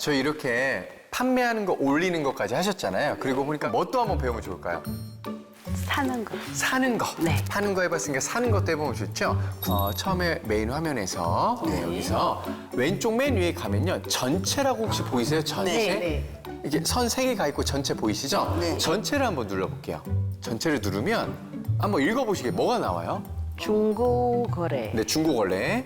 저 이렇게 판매하는 거 올리는 것까지 하셨잖아요. 그리고 보니까 뭐또 한번 배우면 좋을까요? 사는 거. 사는 거. 네. 파는 거 해봤으니까 사는 것도 해보면 좋죠. 어, 처음에 메인 화면에서 네, 여기서 왼쪽 맨 위에 가면요. 전체라고 혹시 보이세요? 전체? 네, 이게 선 세 개 가 있고 전체 보이시죠? 네. 전체를 한번 눌러볼게요. 전체를 누르면 한번 읽어보시게 뭐가 나와요? 중고 거래. 네, 중고거래.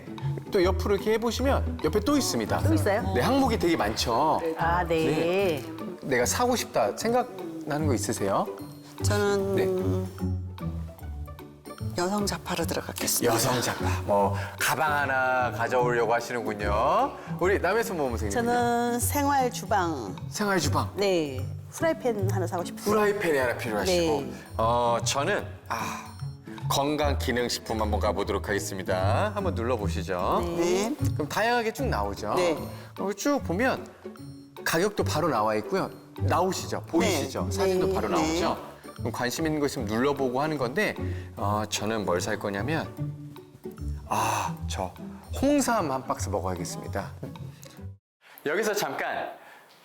또 옆으로 이렇게 해보시면 옆에 또 있습니다. 또 있어요? 네, 항목이 되게 많죠. 아, 네. 네. 내가 사고 싶다 생각나는 거 있으세요? 저는 네. 여성 자파로 들어가겠습니다. 여성 작가. 뭐 가방 하나 가져오려고 하시는군요. 우리 남해순 모선생님 저는 생활 주방. 생활 주방. 네. 프라이팬 하나 사고 싶어요. 프라이팬이 하나 필요하시고. 네. 어 저는 아 건강 기능 식품 한번 가보도록 하겠습니다. 한번 눌러보시죠. 네. 그럼 다양하게 쭉 나오죠. 네. 어, 쭉 보면 가격도 바로 나와 있고요. 나오시죠? 보이시죠? 사진도 바로 네. 나오죠? 그럼 관심 있는 거 있으면 눌러보고 하는 건데 어, 저는 뭘 살 거냐면 아, 저 홍삼 한 박스 먹어야겠습니다. 여기서 잠깐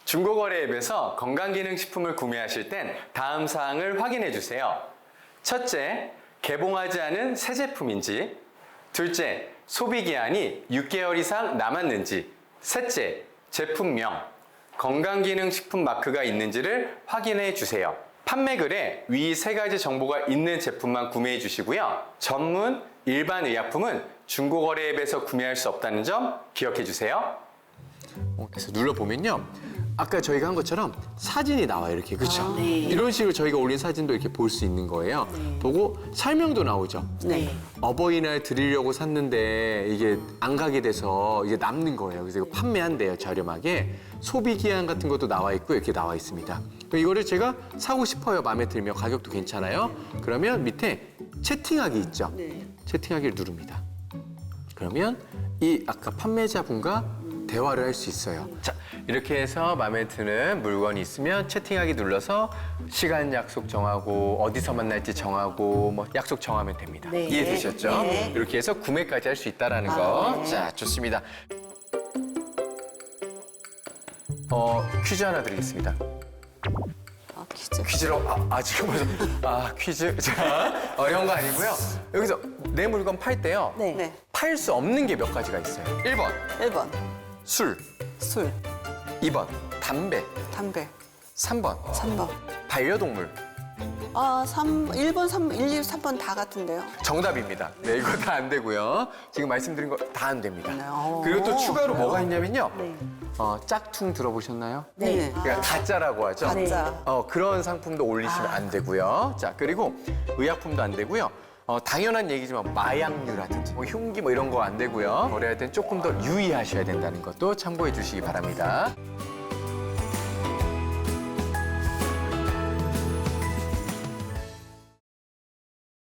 중고거래 앱에서 건강기능식품을 구매하실 땐 다음 사항을 확인해 주세요. 첫째, 개봉하지 않은 새 제품인지. 둘째, 소비 기한이 6개월 이상 남았는지. 셋째, 제품명, 건강기능식품 마크가 있는지를 확인해 주세요. 판매글에 위 세 가지 정보가 있는 제품만 구매해 주시고요. 전문, 일반 의약품은 중고거래 앱에서 구매할 수 없다는 점 기억해 주세요. 그래서 눌러보면요. 아까 저희가 한 것처럼 사진이 나와요, 이렇게. 그렇죠? 이런 식으로 저희가 올린 사진도 이렇게 볼 수 있는 거예요. 보고 설명도 나오죠. 네. 어버이날 드리려고 샀는데 이게 안 가게 돼서 이게 남는 거예요. 그래서 이거 판매한대요, 저렴하게. 소비 기한 같은 것도 나와 있고 이렇게 나와 있습니다. 이거를 제가 사고 싶어요, 마음에 들면 가격도 괜찮아요. 그러면 밑에 채팅하기 있죠. 채팅하기를 누릅니다. 그러면 이 아까 판매자분과 대화를 할 수 있어요. 자, 이렇게 해서 마음에 드는 물건이 있으면 채팅하기 눌러서 시간 약속 정하고 어디서 만날지 정하고 뭐 약속 정하면 됩니다. 네. 이해되셨죠? 네. 이렇게 해서 구매까지 할 수 있다라는 거. 자, 좋습니다. 어, 퀴즈 하나 드리겠습니다. 아, 퀴즈. 퀴즈로 아, 아 지금 벌써 아 퀴즈 자 어려운 거 아니고요. 여기서 내 물건 팔 때요. 네. 네. 팔수 없는 게 몇 가지가 있어요. 1번 1번 술, 술, 2번 담배, 담배. 3번 3번. 반려동물. 아, 3, 1번, 3, 1, 2, 3번 다 같은데요. 정답입니다. 네, 이거 다 안 되고요. 지금 말씀드린 거 다 안 됩니다. 어. 그리고 또 추가로 뭐가 있냐면요. 네. 어, 짝퉁 들어보셨나요? 네. 그러니까 가짜라고 하죠. 가짜. 어, 그런 상품도 올리시면 안 되고요. 자, 그리고 의약품도 안 되고요. 어, 당연한 얘기지만 마약류라든지 뭐 흉기 뭐 이런 거 안 되고요. 거래할 땐 조금 더 유의하셔야 된다는 것도 참고해 주시기 바랍니다.